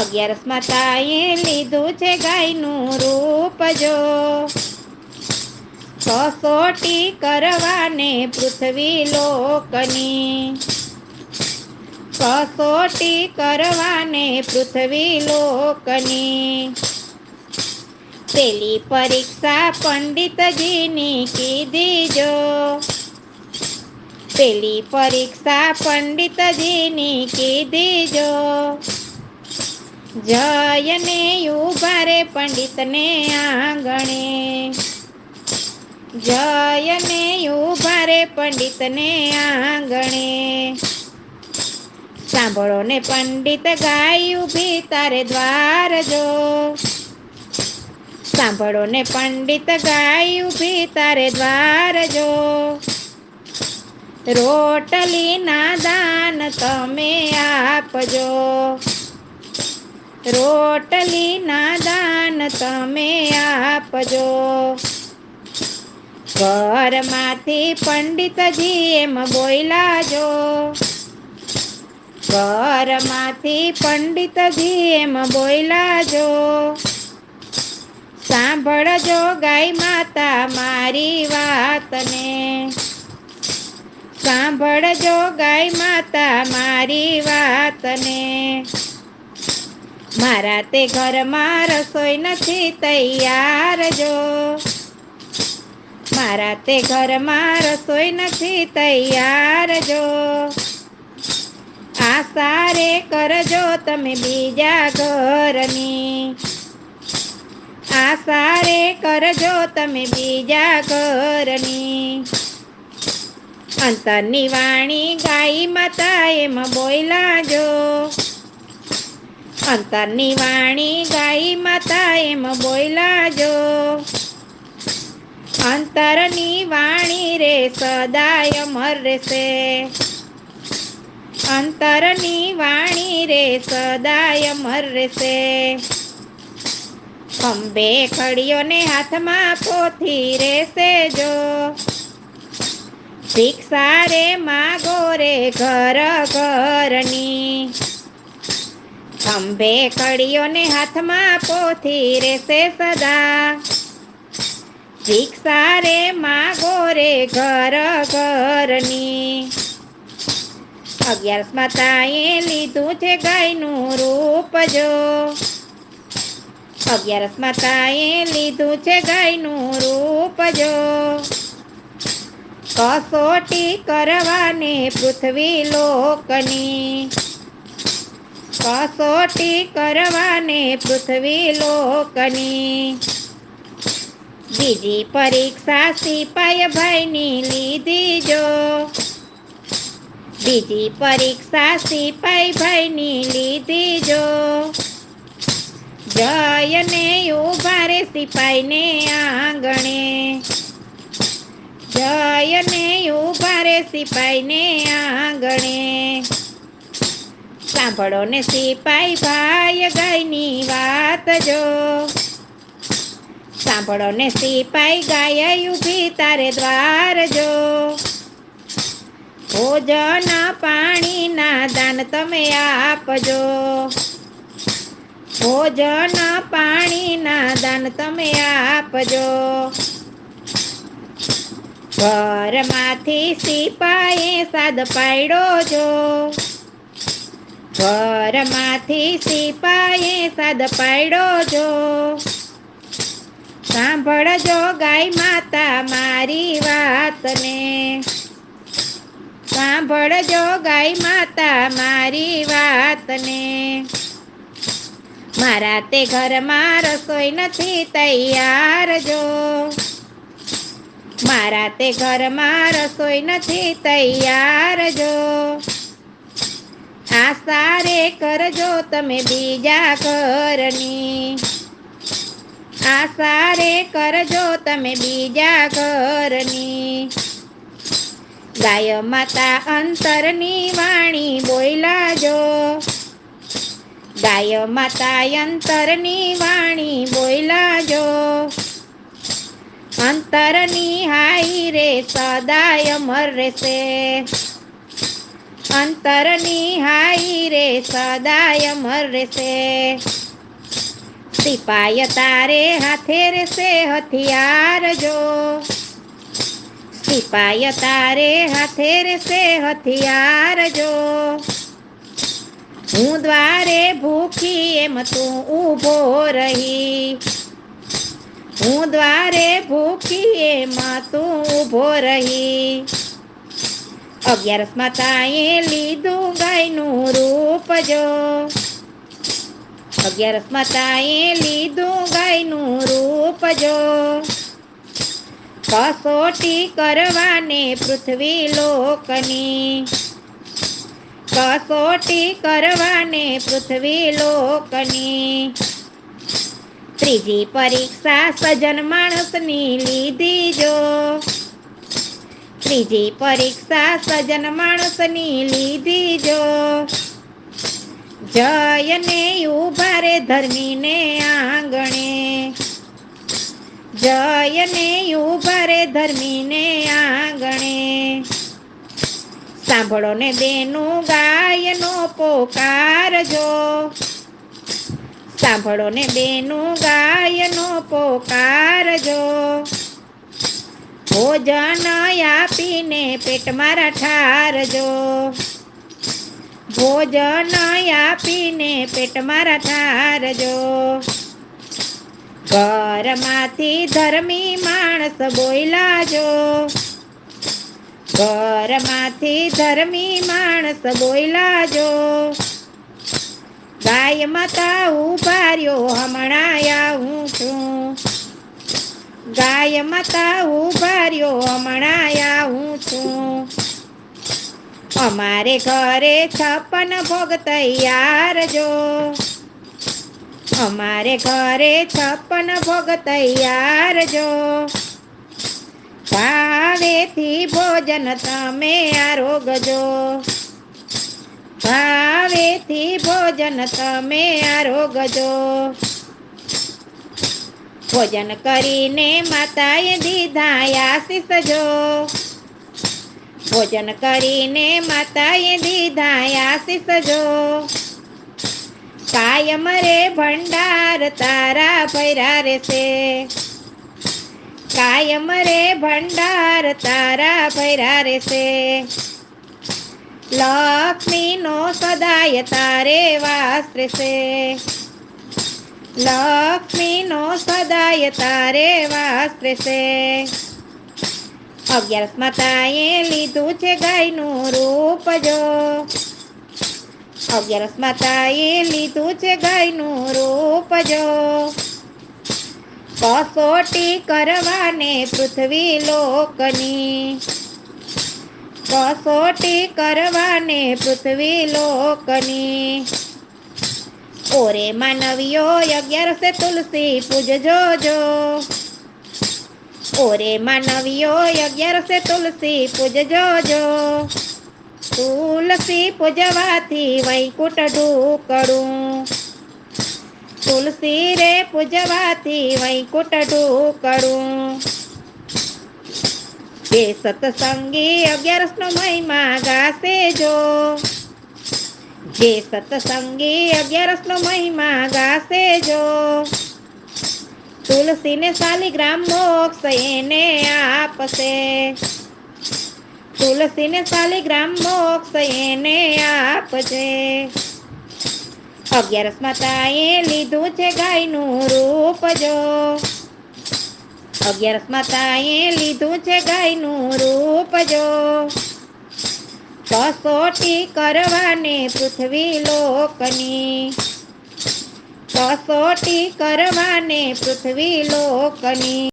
અગિયારસ માતાએ લીધું છે ગાયનું રૂપ જો. કસોટી કરવાને પૃથ્વી લોકની. કસોટી કરવાને પૃથ્વી લોકની. પેલી પરીક્ષા પંડિતજીની કીધી જો. પેલી પરીક્ષા પંડિતજીની કીધી જો. જયને ઊભા રે પંડિતને આંગણે. જયને ઊભા રે પંડિતને આંગણે. સાંભળો ને પંડિત ગાય ઊભી તારે દ્વાર જો. સાંભળો ને પંડિત ગાય ઊભી તારે દ્વાર જો. રોટલી ના દાન તમે આપજો. રોટલી ના દાન તમે આપજો. ઘરમાંથી પંડિતજી એમ બોલાજો ઘરમાંથી પંડિતજી એમ બોલાજો સાંભળજો ગાય માતા મારી વાતને. સાંભળજો ગાય માતા મારી વાતને. મારા તે ઘરમાં રસોઈ નથી તૈયાર જો. મારા તે ઘરમાં રસોઈ નથી તૈયાર જો. આસારે કરજો તમે બીજા ઘરની. આસારે કરજો તમે બીજા ઘરની. અંતરની વાણી ગાઈ માતા એમ બોયલાજો અંતરની વાણી ગાય માતા એમ બોયલા જો અંતરની વાણી રે સદાય અમર રહેશે અંતરની વાણી રે સદાય અમર રહેશે ખંભે ખડીઓને હાથમાં પોથી રહેશે જો. ભિક્ષા રે માગો રે ઘર ઘરની. ખંભે કડીઓને હાથમાં પોથી રહેશે સદા. શિક્ષા રે માગો રે ઘર ઘરની. અગિયારસ માતાએ લીધું છે ગાયનું રૂપ જો. અગિયારસ માતાએ લીધું છે ગાયનું રૂપ જો. કસોટી કરવાને પૃથ્વી લોકની. કસોટી કરવાને પૃથ્વી લોકની. બીજી પરીક્ષા સિપાય ભાઈની લીધી જો. બીજી પરીક્ષા સિપાઈ ભાઈની લીધી જો. જયને ઊભા રે સિપાઈને આંગણે. જયને ઊભા રે સિપાઈને આંગણે. સાંભળો ને સિપાઈ ભાઈ ગાયની વાત જો. સાંભળો ને સિપાઈ ગાય ઊભી તારે દ્વાર જો. ભોજન પાણીના દાન તમે આપજો. ભોજન પાણીના દાન તમે આપજો. ઘરમાંથી સિપાઈએ સાદ પાડ્યો જો. ઘરમાંથી સિપાઈએ સાદ પાડ્યો જો. સાંભળજો ગાય માતા મારી વાતને. સાંભળજો ગાય માતા મારી વાતને. મારા તે ઘરમાં રસોઈ નથી તૈયાર જો. મારા તે ઘરમાં રસોઈ નથી, તૈયાર જો. સારે કરજો તમે બીજા ઘરની. સારે કરજો તમે બીજા ઘરની. ગાય માતા અંતરની વાણી બોલાજો. ગાય માતા અંતરની વાણી બોયલા જો અંતરની હાઈ રે સદાય અમર રહેશે અંતરની હાઈ રે સદાય અમર રહેશે સિપાય તારે હાથે રહેશે હથિયાર જો સિપાય તારે હાથે રહેશે હથિયાર જો હું દ્વારે ભૂખી એમ તું ઊભો રહી હું દ્વારે ભૂખી માં તું ઊભો રહી. અગિયારસ માતાએ લીધું ગાયનું રૂપ જો. અગિયારસ માતાએ લીધું ગાયનું રૂપ જો. કસોટી કરવાને પૃથ્વી લોકની. કસોટી કરવાને પૃથ્વી લોકની. ત્રીજી પરીક્ષા સજન માણસની લીધી જો. ત્રીજી પરીક્ષા સજન માણસની લીધી જો. જયને ઊભા રે ધર્મીને આંગણે. જયને ઊભા રે ધર્મીને આંગણે. સાંભળો ને બેનું ગાયનો પોકારજો સાંભળો ને બેનું ગાયનો પોકારજો ભોજન આપીને પેટ મારા ઠારજો ભોજન આપીને પેટ મારા ઠારજો ઘરમાંથી ધર્મી માણસ બોયલાજો ઘરમાંથી ધર્મી માણસ બોયલાજો ગાય માતા ઉભાર્યો હમણાં આવું છું. ગાય માતા ઉભાર્યો હમણાં આવું છું. અમારે ઘરે છપ્પન ભોગ તૈયાર જો. અમારે ઘરે છપ્પન ભોગ તૈયાર જો. ભાવેથી ભોજન તમે આરોગજો ભાવેથી ભોજન તમે આરોગજો ભોજન કરીને માતાએ દીધા આશીષ જો ભોજન કરીને માતાએ દીધા આશીષ જો કાયમ રે ભંડાર તારા ભૈરા રહેશે કાયમ રે ભંડાર તારા ભૈરા રહેશે લક્ષ્મીનો સદાય તારે વાસ છે. લક્ષ્મીનો સદાય તારે વાસ છે. અગિયારસ માતાએ લીધું છે ગાયનું રૂપ જો. અગિયારસ માતાએ લીધું છે ગાયનું રૂપ જો. કસોટી કરવાને પૃથ્વી લોકની. કસોટી કરવાને પૃથ્વી લોકની. ઓરે માનવીઓ અગિયારસે તુલસી પૂજજો જો ઓરે માનવીઓ અગિયારસે તુલસી પૂજજો જો તુલસી પૂજવાથી વૈકુટ ઢૂકડું. તુલસી રે પૂજવાથી વૈકુટ ઢૂકડું. જે સત્સંગી અગિયારસ નો મહિમા ગાશે જો. જે સત્સંગી અગિયારસ નો મહિમા ગાશે જો. તુલસીને શાલિગ્રામ મોક્ષ એને આપશે. તુલસીને શાલિગ્રામ મોક્ષ એને આપજે. અગિયારસ માતાએ લીધું છે ગાયનું રૂપ જો. અગિયારસ માતાએ લીધું છે ગાયનું રૂપ જો. કસોટી કરવાને પૃથ્વી લોકની. કસોટી કરવાને પૃથ્વી લોકની.